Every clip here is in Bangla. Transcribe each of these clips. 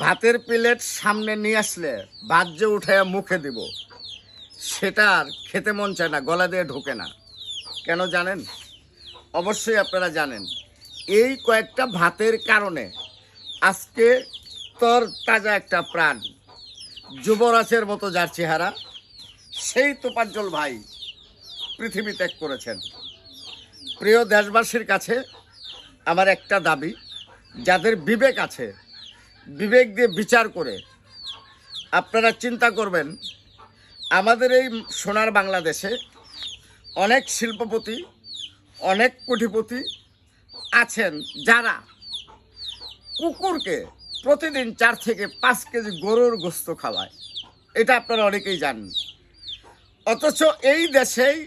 ভাতের প্লেট সামনে নিয়ে আসলে ভাত যে উঠাইয়া মুখে দিব। সেটা আর খেতে মন চায় না, গলা দিয়ে ঢোকে না। কেন জানেন? অবশ্যই আপনারা জানেন, এই কয়েকটা ভাতের কারণে আজকে তর তাজা একটা প্রাণ, যুবরাজের মতো যার চেহারা, সেই তোপাজ্জল ভাই পৃথিবী ত্যাগ করেছেন। প্রিয় দেশবাসীর কাছে আমার একটা দাবি, যাদের বিবেক আছে বিবেক দিয়ে বিচার করে। আপনারা চিন্তা করবেন, আমাদের এই সোনার বাংলাদেশে অনেক শিল্পপতি, অনেক কোটিপতি আছেন যারা কুকুরকে প্রতিদিন চার থেকে পাঁচ কেজি গরুর গোস্ত খাওয়ায়। এটা আপনারা অনেকেই জানেন। অথচ এই দেশেই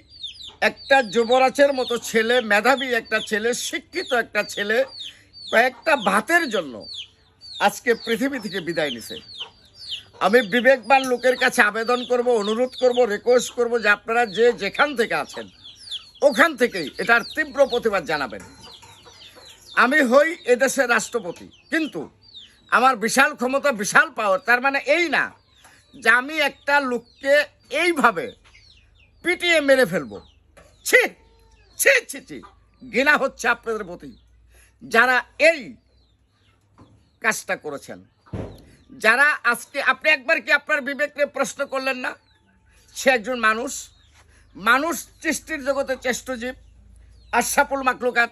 একটা যুবরাজের মতো ছেলে, মেধাবী একটা ছেলে, শিক্ষিত একটা ছেলে, কয়েকটা ভাতের জন্য আজকে পৃথিবী থেকে বিদায় নিছে। আমি বিবেকবান লোকের কাছে আবেদন করব, অনুরোধ করব রিকোয়েস্ট করব যে আপনারা যে যেখান থেকে আছেন, ওখান থেকেই এটার তীব্র প্রতিবাদ জানাবেন। আমি হই এদেশের রাষ্ট্রপতি, কিন্তু আমার বিশাল ক্ষমতা, বিশাল পাওয়ার তার মানে এই না যে আমি একটা লোককে এইভাবে পিটিয়ে মেরে ফেলব। ছি ছি ছি ছি, ঘৃণা হচ্ছে আপনাদের প্রতি। যারা এই কাজটা করেছেন। যারা আজকে আপনি একবার কি আপনার বিবেককে প্রশ্ন করলেন না? সে একজন মানুষ। মানুষ সৃষ্টির জগতে চেষ্টজীব আশাপুল মাকলুকাত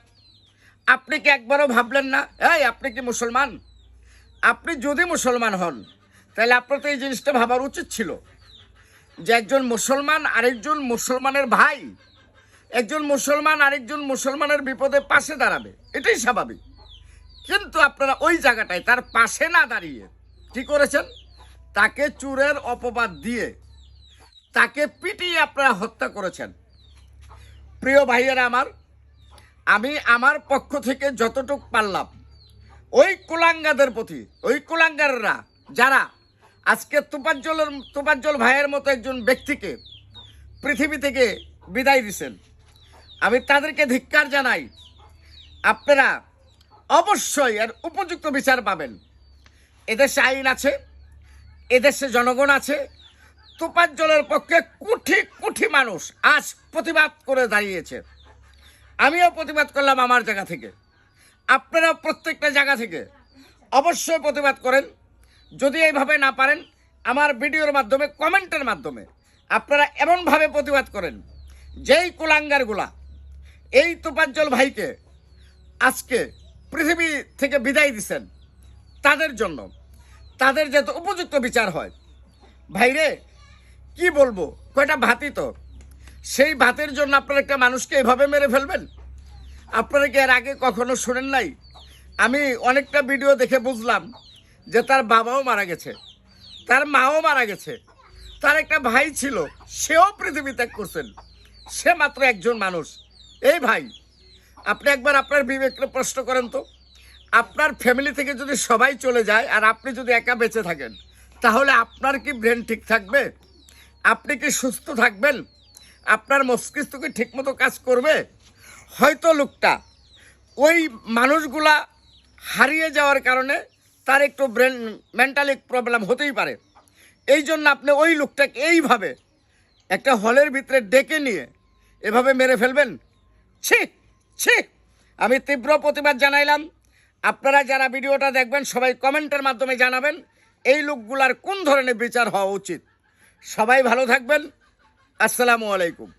আপনি কি একবারও ভাবলেন না, এই, আপনি কি মুসলমান? আপনি যদি মুসলমান হন, তাহলে আপনার তো এই জিনিসটা ভাবার উচিত ছিল। যে একজন মুসলমান আরেকজন মুসলমানের ভাই, একজন মুসলমান আরেকজন মুসলমানের বিপদে পাশে দাঁড়াবে। এটাই স্বাভাবিক। কিন্তু আপনারা ওই জায়গাটায় তার পাশে না দাঁড়িয়ে, কি করেছেন? তাকে চুরের অপবাদ দিয়ে তাকে পিটিয়ে আপনারা হত্যা করেছেন। প্রিয় ভাইয়েরা আমার, আমি আমার পক্ষ থেকে যতটুক পারলাম, ওই কুলাঙ্গাদের প্রতি, ওই কুলাঙ্গাররা, যারা আজকে তুপাজ্জলের তুপাজ্জল ভাইয়ের মতো একজন ব্যক্তিকে পৃথিবী থেকে বিদায় দিছেন, আমি তাদেরকে ধিক্কার জানাই, আপনারা অবশ্যই এর উপযুক্ত বিচার পাবেন। এদেশে আইন আছে, এদেশে জনগণ আছে তুপাজ্জলের পক্ষে কোটি কোটি মানুষ আজ প্রতিবাদ করে দাঁড়িয়েছে। আমিও প্রতিবাদ করলাম আমার জায়গা থেকে। আপনারা প্রত্যেকটা জায়গা থেকে অবশ্যই প্রতিবাদ করেন। যদি এইভাবে না পারেন, আমার ভিডিওর মাধ্যমে, কমেন্টের মাধ্যমে আপনারা এমনভাবে প্রতিবাদ করেন, যেই কুলাঙ্গারগুলা, এই তোপাঞ্চল ভাইকে আজকে পৃথিবী থেকে বিদায় দিছেন। তাদের জন্য। তাদের যাতে উপযুক্ত বিচার হয়। ভাইরে, কি বলব? কয়টা ভাতি তো। সেই ভাতের জন্য আপনারা একটা মানুষকে এভাবে মেরে ফেলবেন? আপনারা কি এর আগে কখনো শোনেন নাই? আমি অনেকটা ভিডিও দেখে বুঝলাম যে তার বাবাও মারা গেছে। তার মাও মারা গেছে। তার একটা ভাই ছিল, সেও পৃথিবী ত্যাগ করছেন। সে মাত্র একজন মানুষ। এই ভাই আপনি একবার আপনার বিবেককে প্রশ্ন করেন তো, আপনার ফ্যামিলি থেকে যদি সবাই চলে যায় আর আপনি যদি একা বেঁচে থাকেন, তাহলে আপনার কি ব্রেন ঠিক থাকবে? আপনি কি সুস্থ থাকবেন? আপনার মস্তিষ্ক কি ঠিকমতো কাজ করবে? হয়তো লোকটা ওই মানুষগুলা হারিয়ে যাওয়ার কারণে তার একটু ব্রেন মেন্টালি প্রবলেম হতেই পারে। এই জন্য আপনি ওই লোকটাকে এইভাবে একটা হলের ভিতরে ডেকে নিয়ে এভাবে মেরে ফেলবেন। ছি! ছি, আমি তীব্র প্রতিবাদ জানাইলাম। আপনারা যারা ভিডিওটা দেখবেন, সবাই কমেন্টের মাধ্যমে জানাবেন, এই লোকগুলার কোন ধরনের বিচার হওয়া উচিত। সবাই ভালো থাকবেন। আসসালামু আলাইকুম।